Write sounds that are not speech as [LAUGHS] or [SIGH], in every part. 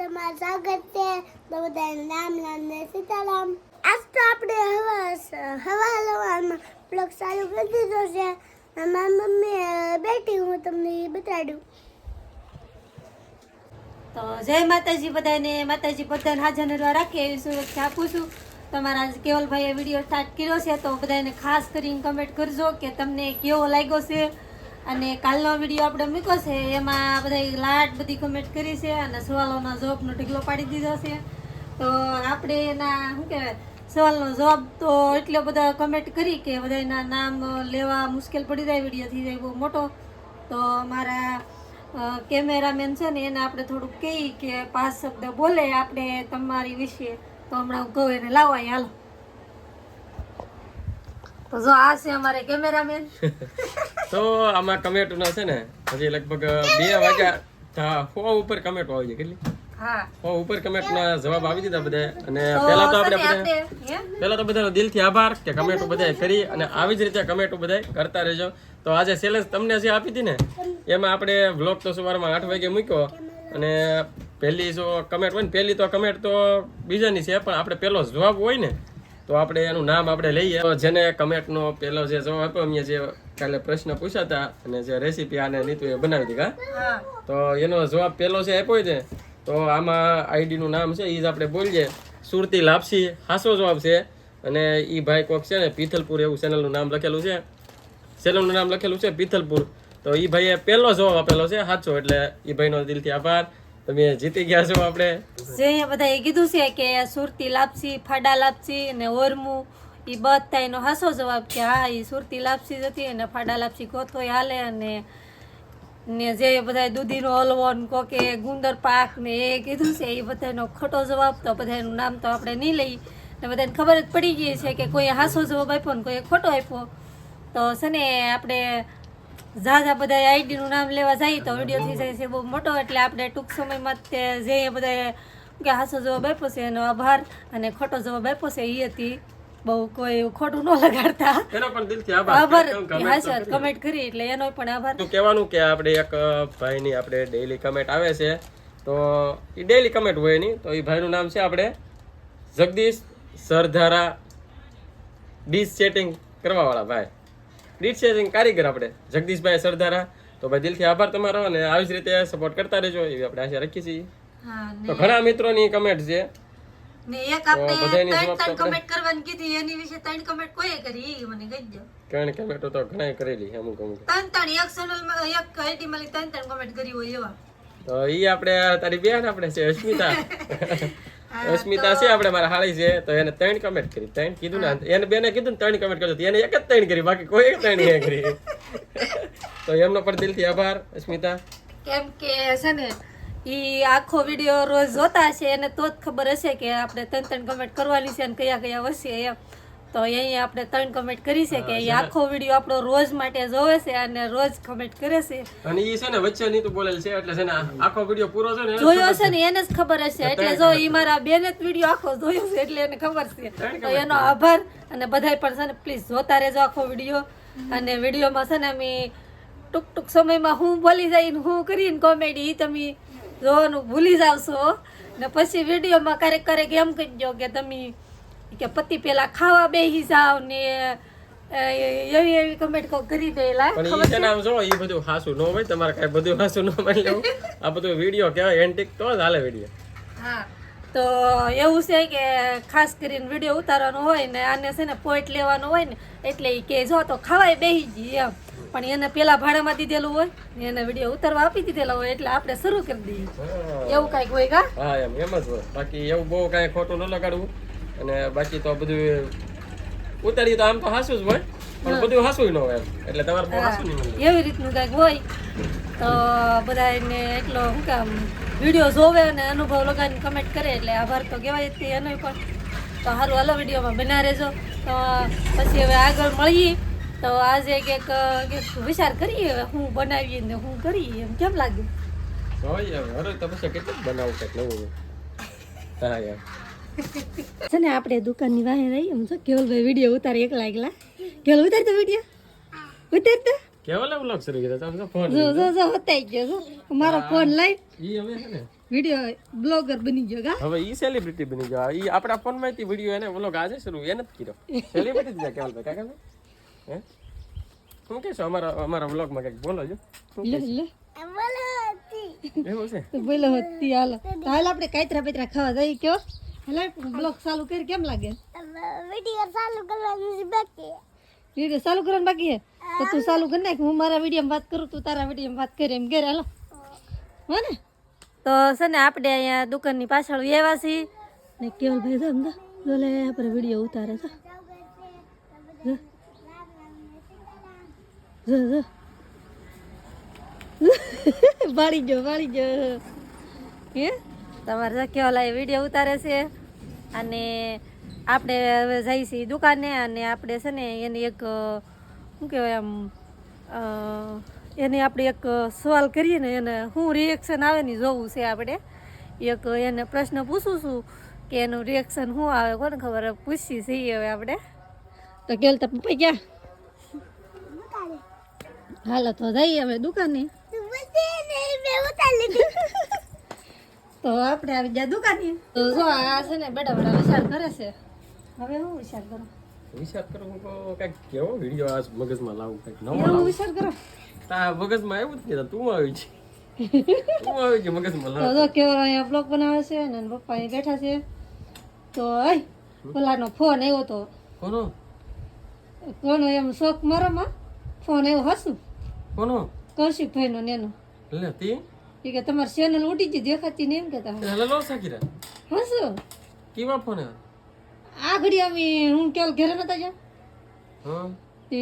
તમારું સ્વાગત છે તો બધાને ને સીતારામ આજ તો આપણે હવા હવા મમ્મી બેઠી હું તમને બતાડું તો જય માતાજી બધાને માતાજી બધાને હાજર નરવા રાખીએ. એવી શુભેચ્છા આપું છું. તમારા કેવલભાઈએ વીડિયો સ્ટાર્ટ કર્યો છે, તો બધાને ખાસ કરીને કમેન્ટ કરજો કે તમને કેવો લાગ્યો છે. અને કાલનો વીડિયો આપણે મૂક્યો છે, એમાં બધા લાટ બધી કમેન્ટ કરી છે અને સવાલોના જવાબનો ઢીકલો પાડી દીધો છે. તો આપણે એના, શું કહેવાય, સવાલનો જવાબ તો એટલો બધા કમેન્ટ કરી કે બધાના નામ લેવા મુશ્કેલ પડી જાય વીડિયો થઈ જાય, બહુ મોટો. તો મારા કેમેરામેન છે ને, એને આપણે થોડુંક કહી કે પાંચ શબ્દ બોલે આપણે તમારી વિશે. તો હમણાં હું કહું, એને લાવવા હાલો. તો જો આ છે અમારે કેમેરામેન [LAUGHS] તો આમાં કમેન્ટનો છે ને હજી લગભગ બે વાગ્યા હા સો ઉપર કમેન્ટો આવી જાય કેટલી? હા. ઉપર કમેન્ટના જવાબ આવી દીધા બધા. અને પહેલા તો આપણે બધા હે? પહેલા તો બધાનો દિલથી આભાર કે કમેન્ટો બધાએ કરી અને આવી જ રીતે કમેન્ટો બધાએ કરતા રહેજો. તો આજે ચેલેન્જ તમને જે આપી હતી ને એમાં આપણે વ્લોગ તો સવારમાં આઠ વાગે મૂક્યો. અને પહેલી જો કમેન્ટ હોય ને પહેલી તો કમેન્ટ તો બીજાની છે પણ આપણે પહેલો જવાબ હોય ને તો આપણે એનું નામ આપણે લઈએ. જેને કમેન્ટનો પહેલો જે જવાબ આપ્યો અમે જે કાલે પ્રશ્ન પૂછાતા અને જે રેસીપી આને નીતુએ બનાવી હતી કા હા. તો એનો જવાબ પહેલો છે આપ્યો છે. તો આમાં આઈડીનું નામ છે એ જ આપણે બોલીએ. સુરતી લાપસી હાસો જવાબ છે. અને એ ભાઈ કોક છે ને પીથલપુર એવું ચેનલનું નામ લખેલું છે. ચેનલનું નામ લખેલું છે પીથલપુર. તો એ ભાઈએ પહેલો જવાબ આપેલો છે સાચો એટલે એ ભાઈનો દિલથી આભાર. તમે જીતી ગયા છો આપણે. જે બધા એ કીધું છે કે સુરતી લાપસી ફાડા લાપસી ને ઓરમું એ બધા એનો હાસો જવાબ કે હા એ સુરતી લાપસી જ હતી અને ફાડા લાપસી કોથોય હાલે અને ને જે બધા દૂધીનો હલવો ને કોકે ગુંદર પાક ને એ કીધું છે એ બધાનો ખોટો જવાબ. તો બધાનું નામ તો આપણે નહીં લઈ. ને બધાને ખબર જ પડી ગઈ છે કે કોઈએ હાસો જવાબ આપ્યો ને કોઈએ ખોટો આપ્યો. તો છે ને આપણે ઝાઝા બધા આઈડીનું નામ લેવા જઈએ તો વીડિયો થઈ જાય છે બહુ મોટો, એટલે આપણે ટૂંક સમયમાં તે જે બધા કે હાસો જવાબ આપ્યો છે એનો આભાર અને ખોટો જવાબ આપ્યો છે એ હતી. બહુ કોઈ ખોટું ન લગાડતા. એનો પણ દિલથી આભાર. હા સર કમેન્ટ કરી. એટલે એનો પણ આભાર. તો કહેવાનું કે આપણે એક ભાઈની આપણે ડેઈલી કમેન્ટ આવે છે. તો એ ડેઈલી કમેન્ટ હોય એની. તો એ ભાઈનું નામ છે આપણે જગદીશ સરધારા ડીશ સેટિંગ કરવાવાળા ભાઈ. ડીશ સેટિંગ કારીગર આપણે જગદીશભાઈ સરધારા. તો ભાઈ દિલથી આભાર તમારો અને આવી જ રીતે સપોર્ટ કરતા રહેજો એવી આપણે આશા રાખીએ છીએ. હા તો ઘણા મિત્રોની કમેન્ટ છે. ને એક આપણે ત્રણ જવાબ તો ત્રણ કમેન્ટ કરવાની કીધી એની વિશે ત્રણ કમેન્ટ કોઈએ કરી? ઈ મને કહી દો ઘણી કમેન્ટો તો ઘણા કરેલી અમુક અમુક. ત્રણ ત્રણ એક ચેનલમાં એક આઈડીમાં ત્રણ ત્રણ કમેન્ટ કરી હોય એવા. તો ઈ આપણે તારી બેન આપણે છે અસ્મિતા. [LAUGHS] અસ્મિતા છે આપણે મારા હાળી છે તો એને ત્રણ કમેન્ટ કરી ત્રણ કીધું ને એને બેને કીધું ને ત્રણ કમેન્ટ કરજો એને એક જ ત્રણ કરી બાકી કોઈ એક ત્રણ નહીં કરી. [LAUGHS] તો એમનો પણ દિલથી આભાર અસ્મિતા. કેમ કે છે ને ઈ આખો વીડિયો રોજ જોતા છે એને તો જ ખબર હશે કે આપણે ત્રણ ત્રણ કમેન્ટ કરવાની છે અને કયા કયા વસે એમ. તો અહીંયા આપણે ત્રણ કમેન્ટ કરી છે કે એ આખો વીડિયો આપણો રોજ માટે જોવે છે અને રોજ કમેન્ટ કરે છે. અને ઈ છે ને વચ્ચે નીતું બોલેલ છે એટલે છે ને આખો વીડિયો પૂરો છે ને જોયો છે ને એને જ ખબર હશે. એટલે જો ઈ મારા બેને જ વીડિયો આખો જોયો છે એટલે એને ખબર છે. તો એનો આભાર અને બધાય પણ છે ને પ્લીઝ જોતા રહેજો આખો વીડિયો. અને વિડીયોમાં છે ને અમે ટૂંક ટૂંક સમયમાં હું બોલી જઈને હું કરીને કોમેડી ઈ તમે જોવાનું ભૂલી જાવશો ને પછી વિડીયોમાં ક્યારેક ક્યારેક એમ કહી દો કે તમે કે પતિ પેલા ખાવા બેસી જાવ ને એવી એવી કમેન્ટ કરી દેલા. પણ એ નામ જો એ બધું હાસું ન હોય તમારે કાંઈ બધું હાસું ન માની લેવું. આ બધું વીડિયો કહેવાય એન્ટિક તો જ હાલે વીડિયો હા તો એવું છે કે ખાસ કરીને વીડિયો ઉતારવાનો હોય ને આને છે ને પોઈન્ટ લેવાનો હોય ને એટલે કે જો તો ખાવાય બેસી જઈએ એમ. પણ એને પેલા ભાડામાં દીધેલું હોય ને એને વીડિયો ઉતારવા આપી દીધેલા હોય એટલે આપણે શરૂ કરી દઈએ. એવું કાંઈક હોય કા? હા એમ એમ જ હોય. બાકી એવું બહુ કાંઈ ખોટું ન લગાડવું. અને બાકી તો બધું ઉતારી તો આમ તો હાસું જ હોય પણ બધું હાસું ન હોય એટલે તમારે બહુ હાસું નહીં એવી રીતનું કાંઈક હોય તો બધા એને એટલો શું કામ વીડિયો જોવે અને અનુભવ લગાવીને કમેન્ટ કરે એટલે આભાર તો કહેવાય જ એનો પણ. તો સારું હાલો વિડીયોમાં બના રહેજો. તો પછી હવે આગળ મળીએ. તો આજે કંઈક વિચાર કરીએ હવે હું બનાવીએ ને હું કરીએ એમ કેમ લાગ્યું? હોય હવે તો પછી કેટલું બનાવું કંઈક નવું હા યાર. છે ને આપણે દુકાનની વાહે રહી એમ છો કેવલભાઈ વીડિયો ઉતારે એકલા એકલા. કેવલ ઉતાર તો વીડિયો? ઉતાર તો કેવલ વ્લોગ શરૂ કર્યો તમે ફોન જો જો જો ઉતારી ગયો છો મારો ફોન લઈ ઈ હવે છે ને. વીડિયો બ્લોગર બની ગયો ગા હવે ઈ સેલિબ્રિટી બની ગયો. ઈ આપણા ફોનમાંથી વીડિયો એને વ્લોગ આજે શરૂ એને જ કર્યો. [LAUGHS] સેલિબ્રિટી જ કેવલ ભાઈ કાકા હે? શું કહેશો અમારા અમારા વ્લોગમાં કંઈક બોલો છો? લે લે બોલો હતી એવું છે તો બોલો હતી હાલો. તો હાલ આપણે કાતરા પેતરા ખાવા જઈ કયો? હાલ બ્લોગ ચાલુ કરી કેમ લાગે? વીડિયો ચાલુ કરવાનું બાકી વીડિયો ચાલુ કરવાનું બાકી છે? તો તું ચાલુ કરી નાખ હું મારા વિડીયોમાં વાત કરું તું તારા વિડીયોમાં વાત કરી એમ ઘેર હાલો. હો ને? તો છે ને આપણે અહીંયા દુકાનની પાછળ એવા છીએ. ને કેવલભાઈ તો અમદા બોલે આપણે વીડિયો ઉતારે છે. [LAUGHS] વાળી જો વાળી જો હે? તમારે જો કેવલા એ વીડિયો ઉતારે છે. અને આપણે હવે જઈ છીએ દુકાને અને આપણે છે ને એની એક, શું કહેવાય આમ એને આપણે એક સવાલ કરીએ ને એને શું રિએક્શન આવે ને જોવું છે આપણે. એક એને પ્રશ્ન પૂછું છું કે એનું રિએક્શન શું આવે કોને ખબર પૂછી છીએ હવે આપણે. તો કેલ તો ક્યાં? હાલો તો જઈએ હવે દુકાને. [LAUGHS] તું આપણે આવી ગયા દુકાને. તો જો આ છે ને બેટા બેટા વિચાર કરે છે. હવે હું વિચાર કરો? વિચાર કરો હું કંઈક કેવો વીડિયો આ મગજમાં લાવું કંઈક નવો લાવું. વિચાર કરો? તા મગજમાં આવ્યું જ નહીં તું આવી છે. તું આવી છે મગજમાં તો લાવ કેવો અહીંયા બ્લોગ બનાવે છે ને પપ્પા અહીં બેઠા છે. તો અય પેલાનો ફોન આવ્યો તો. કોનો? કોનો એમ શોખ મારામાં? ફોન આવ્યો હસું. કોનો? કૌશિકભાઈનો ને એનો લે તી? એ કે તમારી ચેનલ ઉડી ગઈ દેખાતી નહીં એમ કહેતા હેલો લો સાકીરા. હસું કેવા ફોન? આ ઘડી અમે હું કેવલ ઘરે નતા જા હા. તે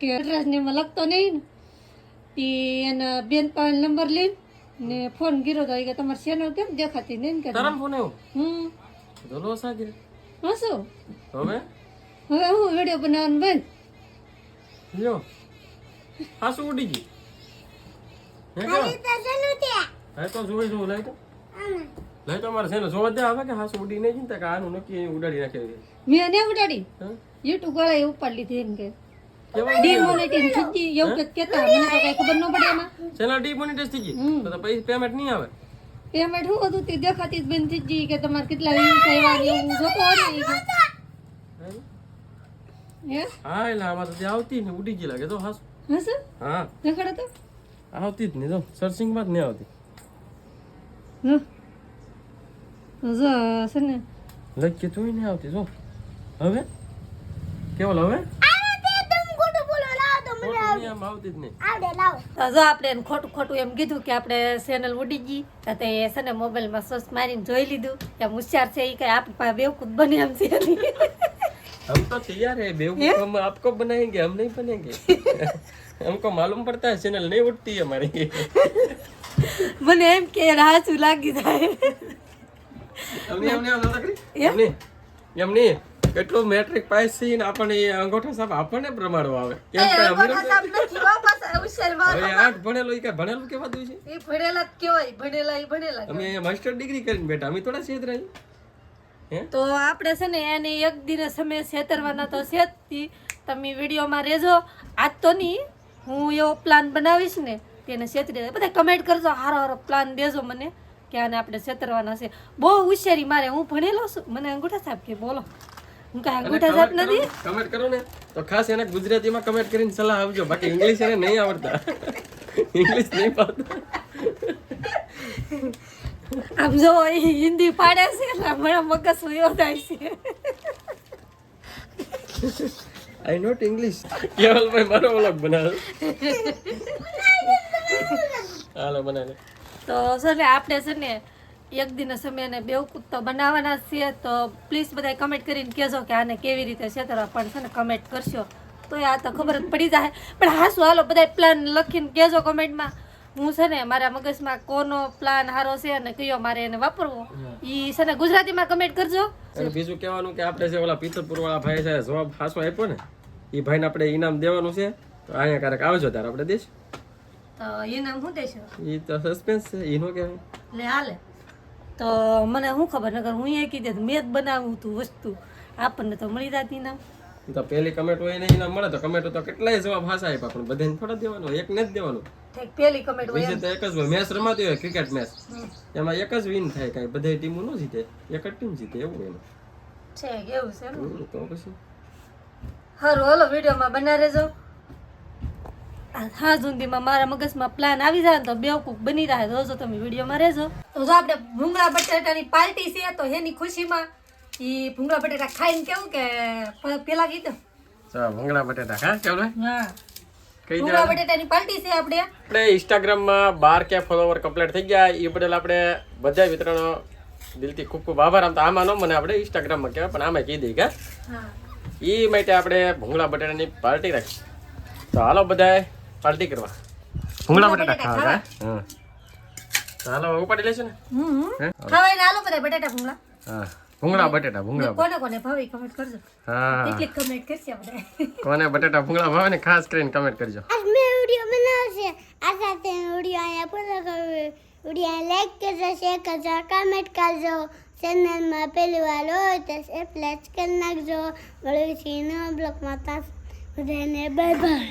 કે એડ્રેસ ને એમાં લખતો નહીં ને. તે એના બેન પાસે નંબર લઈને ને ફોન કર્યો તો એ કે તમારી ચેનલ કેમ દેખાતી નહીં એમ કહેતા તારા ફોન આવ્યો? હમ. તો લો સાકીરા. શું? હવે? હવે હું વિડિયો બનાવવાનું બંધ. લ્યો. હા શું ઉડી ગઈ. હે તો જોઈ જોઉં લઈ તો. લઈ તો મારે છે ને જોવા દે આવે કે હાસુ ઉડી નહીં ચિંતા કે આનું નક્કી ઉડાડી નાખે મેં ને ઉડાડી. યુટ્યુબ વાળા એ ઉપર લીધી એમ કે. પેમેન્ટ નહીં આવે. પેમેન્ટ શું હતું? તે દેખાતી બેન બંધ થઈ ગઈ કે તમારે કેટલા વ્યૂઝ આવ્યા એવું જોતો હોય. હે? એટલે આમાં તો તે આવતી ને ઉડી ગઈ લાગે તો હાસ. હસ હા. દેખાડો તો. આવતી જ નહીં તો સર્ચિંગમાં જ નહીં આવતી. જો. છે ને. લખીએ નહીં આવતી જો. હવે? કેવલ હવે તે તો તો આપણે ખોટું ખોટું એમ કીધું કે આપણે ચેનલ ઉડી ગઈ તો તે છે ને મોબાઈલમાં સર્ચ મારીને જોઈ લીધું. કે હોશિયાર છે એ કઈ આપણી પાસે બેવકૂફ બને એમ છે. हम तो तैयार है बेवकूफ हम आपको बनाएंगे हम नहीं बनेंगे हमको मालूम पड़ता है चैनल नहीं उठती है हमारी મને એમ કે હાચું લાગી જાય અમને અમને અમને એમની કેટલું મેટ્રિક પાસ છે ને આપણને એ અંગોઠા સાહેબ આપણને પ્રમાણો આવે કેમ કે અમે હવે આઠ ભણેલો એ કઈ ભણેલું કેવા દઉં છે એ ભણેલા જ કેવાય ભણેલા એ ભણેલા અમે અહીંયા માસ્ટર ડિગ્રી કરીને બેઠા અમે થોડા છેતરાઈ હે તો આપણે છે ને એને એક દિને સમય છેતરવાના તો છે જ. તમે વિડીયોમાં રહેજો. આજ તો નહીં હું એવો પ્લાન બનાવીશ ને તેને છેતરી બધા કમેન્ટ કરજો હારો હારો પ્લાન દેજો મને કે આને આપણે છેતરવાના છે. બહુ હોશિયારી મારે હું ભણેલો છું. મને અંગૂઠા સાહેબ કે બોલો. હું કાંઈ અંગૂઠા સાહેબ નથી? કમેન્ટ કરો ને. તો ખાસ એને ગુજરાતીમાં કમેન્ટ કરીને સલાહ આપજો. બાકી ઇંગ્લિશ એને નહીં આવડતા. [LAUGHS] ઇંગ્લિશ નહીં પાડતા આમ જો હિન્દી પાડે છે એટલે મારા મગજ વયો થાય છે આઈ નોટ ઇંગ્લિશ કેવલભાઈ મારો વ્લોગ બનાવ્યો હાલો બનાવે તો સર ને આપણે છે ને એક દિન સમયને બે તો બનાવવાના છીએ. તો પ્લીઝ બધા કમેન્ટ કરીને કહેજો કે આને કેવી રીતે છેતરવા પણ છે ને કમેન્ટ કરશો. તો આ તો ખબર જ પડી જાય. પણ હા શું હાલો બધા પ્લાન લખીને કહેજો કમેન્ટમાં હું છે ને મારા મગજમાં કોનો પ્લાન સારો છે અને કયો મારે એને વાપરવો એ છે ને ગુજરાતીમાં કમેન્ટ કરજો. અને બીજું કહેવાનું કે આપણે જે ઓલા પિત્તરપુર વાળા ભાઈ છે જવાબ ખાસો આપ્યો ને એ ભાઈને આપણે ઈનામ દેવાનું છે તો અહીંયા ક્યારેક આવજો ત્યારે આપણે દેશ. તો એ નામ શું દેશો? એ તો સસ્પેન્સ છે ઈનો કે એટલે હાલે. તો મને શું ખબર નકર હું એ કીધે મેં જ બનાવું તું વસ્તુ. આપણને તો મળી જાતી ઈનામ તો પહેલી કમેન્ટ હોય ને ઇનામ મળે તો કમેન્ટ તો કેટલાય જવાબ હાસા આપ્યા પણ બધાને થોડા દેવાનો એક ને જ દેવાનું. પેલી કમેન્ટ હોય તો એક જ મેચ રમાતી હોય ક્રિકેટ મેચ એમાં એક જ વિન થાય કાંઈ. બધી ટીમો ન જીતે. એક જ ટીમ જીતે એવું એનું છે એવું છે એમ. તો પછી. સારું હાલો વિડીયોમાં બના રહેજો. હા જુંદીમાં મારા મગજમાં પ્લાન આવી જાય તો બેવકૂફ બની રહે રોજો તમે વિડીયોમાં રહેજો. તો જો આપણે ભૂંગળા બટાટાની પાર્ટી છે તો એની ખુશીમાં ઈ ભૂંગળા બટેટા ખાઈને કેવું કે પેલા કીધું. ભૂંગળા બટેટા હા કેવું હા. દેવા બટેટાની પાર્ટી છે આપણે. આપણે ઇન્સ્ટાગ્રામમાં બાર કે ફોલોવર કમ્પ્લીટ થઈ ગયા. એ બદલ આપણે બધા મિત્રોનો દિલથી ખૂબ ખૂબ આભાર. આમ તો આમાં ન મને આપણે ઇન્સ્ટાગ્રામમાં કહેવાય પણ આમાં કહી દઈએ કે એ માટે આપણે ભૂંગળા બટાટાની પાર્ટી રાખી. તો હાલો બધાએ પાર્ટી કરવા. ભૂંગળા બટેટા ખાવા હા. હાલો ઉપાડી લેશું ને? હમ. ખાવાય ને હાલો બધા બટેટા ભૂંગળા. હા. ભૂંગળા બટેટા ભૂંગળા. કોને કોને ભાવે કમેન્ટ કરજો. હા. કેટલી કમેન્ટ કરશે બધા કોને બટેટા ભૂંગળા ભાવે ને ખાસ કરીને કમેન્ટ કરજો. આજ મે વિડિયો બનાવશે. આ સાથે વિડિયો આયા પૂરો કરવો વિડિયો લાઈક કરજો શેર કરજો કમેન્ટ કરજો. ચેનલમાં પહેલી વાર હોય તો સબસ્ક્રાઈબ કરી નાખજો. મળ્યું છે નવા તાસ બધાને બાય બાય